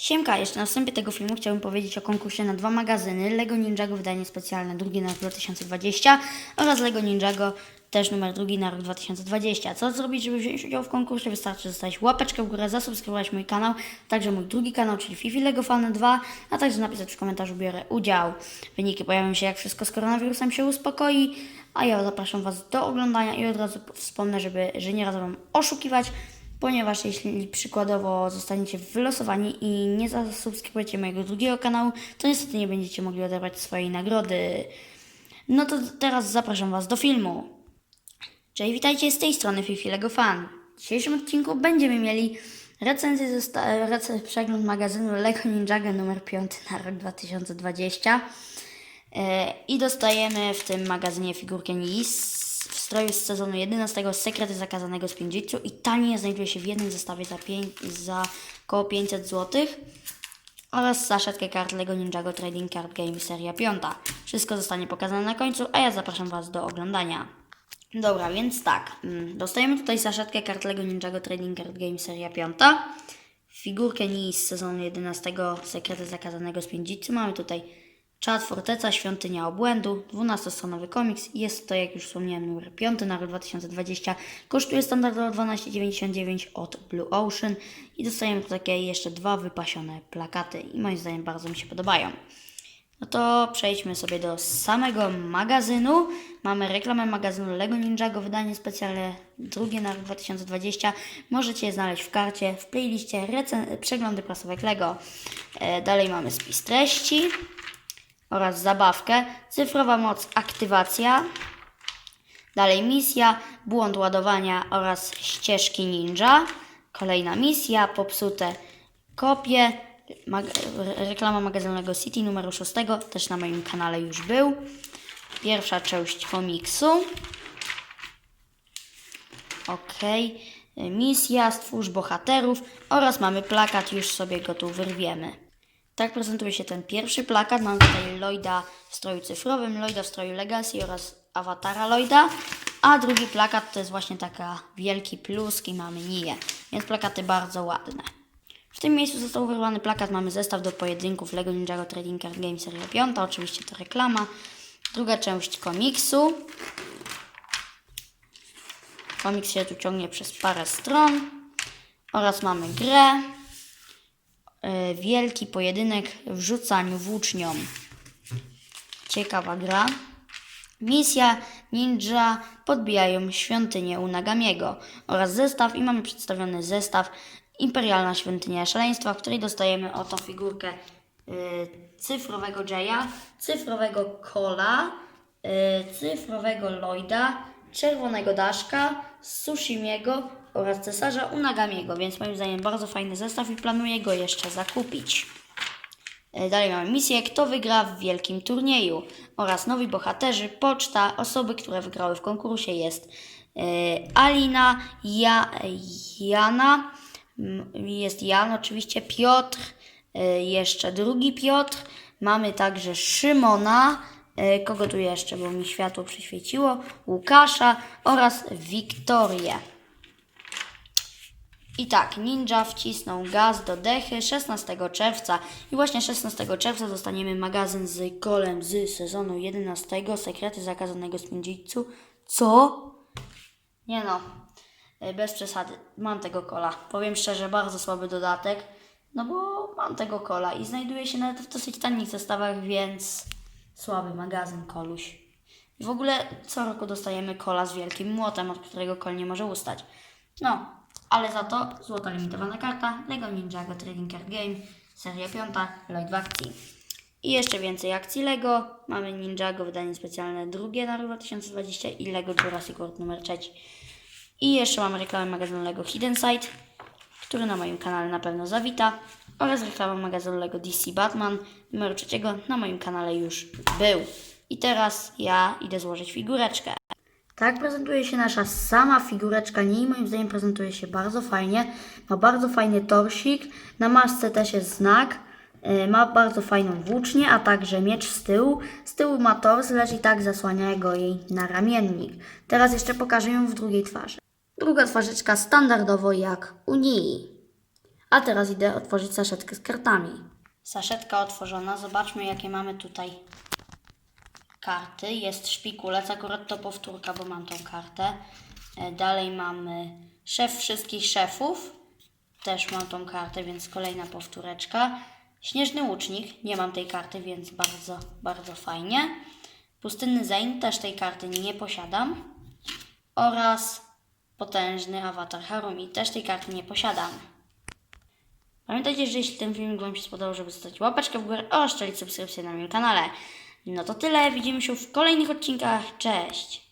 Siemka, jeszcze na wstępie tego filmu chciałbym powiedzieć o konkursie na dwa magazyny LEGO Ninjago wydanie specjalne drugi na rok 2020 oraz LEGO Ninjago też numer drugi na rok 2020. Co zrobić, żeby wziąć udział w konkursie? Wystarczy zostawić łapeczkę w górę, zasubskrybować mój kanał, także mój drugi kanał, czyli Fifi LEGO Fan 2, a także napisać w komentarzu biorę udział. Wyniki pojawią się jak wszystko z koronawirusem się uspokoi, a ja zapraszam Was do oglądania i od razu wspomnę, żeby, że nie radzę Wam oszukiwać, ponieważ jeśli przykładowo zostaniecie wylosowani i nie zasubskrybujecie mojego drugiego kanału, to niestety nie będziecie mogli odebrać swojej nagrody. No to teraz zapraszam Was do filmu. Cześć, witajcie z tej strony Fifi Lego Fan. W dzisiejszym odcinku będziemy mieli recenzję, zosta- rec- przegląd magazynu Lego Ninjago numer 5 na rok 2020. E, I dostajemy w tym magazynie figurkę Nis stroju z sezonu 11 Sekrety Zakazanego z Pinjitsu i taniej znajduje się w jednym zestawie za, za około 500 zł oraz saszetkę kart Lego Ninjago Trading Card Game seria 5. Wszystko zostanie pokazane na końcu, a ja zapraszam Was do oglądania. Dobra, więc tak, mm, dostajemy tutaj saszetkę kart Lego Ninjago Trading Card Game seria 5. Figurkę Nis z sezonu 11 Sekrety Zakazanego z Pinjitsu. Mamy tutaj Czad, Forteca, Świątynia Obłędu, 12-stronowy komiks. Jest to, jak już wspomniałem, numer 5 na rok 2020. Kosztuje standardowo 12,99 od Blue Ocean. I dostajemy takie jeszcze dwa wypasione plakaty. I moim zdaniem bardzo mi się podobają. No to przejdźmy sobie do samego magazynu. Mamy reklamę magazynu Lego Ninjago, wydanie specjalne drugie na rok 2020. Możecie je znaleźć w karcie, w playliście recen- przeglądy prasówek Lego. E, dalej mamy spis treści oraz zabawkę. Cyfrowa moc aktywacja. Dalej misja, błąd ładowania oraz ścieżki ninja. Kolejna misja, popsute kopie. Mag- reklama magazynu City numeru 6 też na moim kanale już był. Pierwsza część komiksu. Ok. Misja, stwórz bohaterów oraz mamy plakat, już sobie go tu wyrwiemy. Tak prezentuje się ten pierwszy plakat. Mamy tutaj Lloyda w stroju cyfrowym, Lloyda w stroju Legacy oraz awatara Lloyda. A drugi plakat to jest właśnie taka wielki plus i mamy Niję. Więc plakaty bardzo ładne. W tym miejscu został wyrwany plakat. Mamy zestaw do pojedynków Lego Ninjago Trading Card Game Seria 5. Oczywiście to reklama. Druga część komiksu. Komiks się tu ciągnie przez parę stron. Oraz mamy grę. E, Wielki pojedynek w rzucaniu włócznią. Ciekawa gra. Misja ninja podbijają świątynię u Nagamiego oraz zestaw i mamy przedstawiony zestaw Imperialna Świątynia Szaleństwa, w której dostajemy oto figurkę y, cyfrowego Jaya, cyfrowego Kola, y, cyfrowego Lloyda, czerwonego Daszka, Sushimiego oraz cesarza Unagamiego, więc moim zdaniem bardzo fajny zestaw i planuję go jeszcze zakupić. E, Dalej mamy misję, kto wygra w wielkim turnieju oraz nowi bohaterzy, poczta, osoby, które wygrały w konkursie jest e, Alina, ja, Jana, jest Jan oczywiście, Piotr, e, jeszcze drugi Piotr, mamy także Szymona, kogo tu jeszcze, bo mi światło przyświeciło, Łukasza oraz Wiktorię. I tak, Ninja wcisnął gaz do dechy 16 czerwca i właśnie 16 czerwca dostaniemy magazyn z kolem z sezonu 11 Sekrety zakazanego spędziczu. Co? Nie no, y, bez przesady, mam tego kola. Powiem szczerze, bardzo słaby dodatek, no bo mam tego kola i znajduje się nawet w dosyć tanich zestawach, więc słaby magazyn koluś. W ogóle co roku dostajemy kola z wielkim młotem, od którego kol nie może ustać. No, ale za to złota limitowana karta Lego Ninjago Trading Card Game, seria 5, Lloyd w akcji. I jeszcze więcej akcji Lego. Mamy Ninjago wydanie specjalne drugie na rok 2020 i Lego Jurassic World numer 3. I jeszcze mamy reklamę magazynu Lego Hidden Side, który na moim kanale na pewno zawita. Oraz reklamę magazynu Lego DC Batman numer 3 na moim kanale już był. I teraz ja idę złożyć figureczkę. Tak prezentuje się nasza sama figureczka niej. Moim zdaniem prezentuje się bardzo fajnie. Ma bardzo fajny torsik. Na masce też jest znak. Yy, Ma bardzo fajną włócznię, a także miecz z tyłu. Z tyłu ma tors, lecz i tak zasłania go jej naramiennik. Teraz jeszcze pokażę ją w drugiej twarzy. Druga twarzyczka standardowo jak u niej. A teraz idę otworzyć saszetkę z kartami. Saszetka otworzona. Zobaczmy, jakie mamy tutaj karty. Jest szpikulec, akurat to powtórka, bo mam tą kartę. E, Dalej mamy szef wszystkich szefów. Też mam tą kartę, więc kolejna powtóreczka. Śnieżny łucznik. Nie mam tej karty, więc bardzo, bardzo fajnie. Pustynny Zain. Też tej karty nie posiadam. Oraz potężny awatar Harumi. Też tej karty nie posiadam. Pamiętajcie, że jeśli ten filmik Wam się spodobał, żeby zostawić łapeczkę w górę oraz subskrypcję na moim kanale. No to tyle, widzimy się w kolejnych odcinkach. Cześć!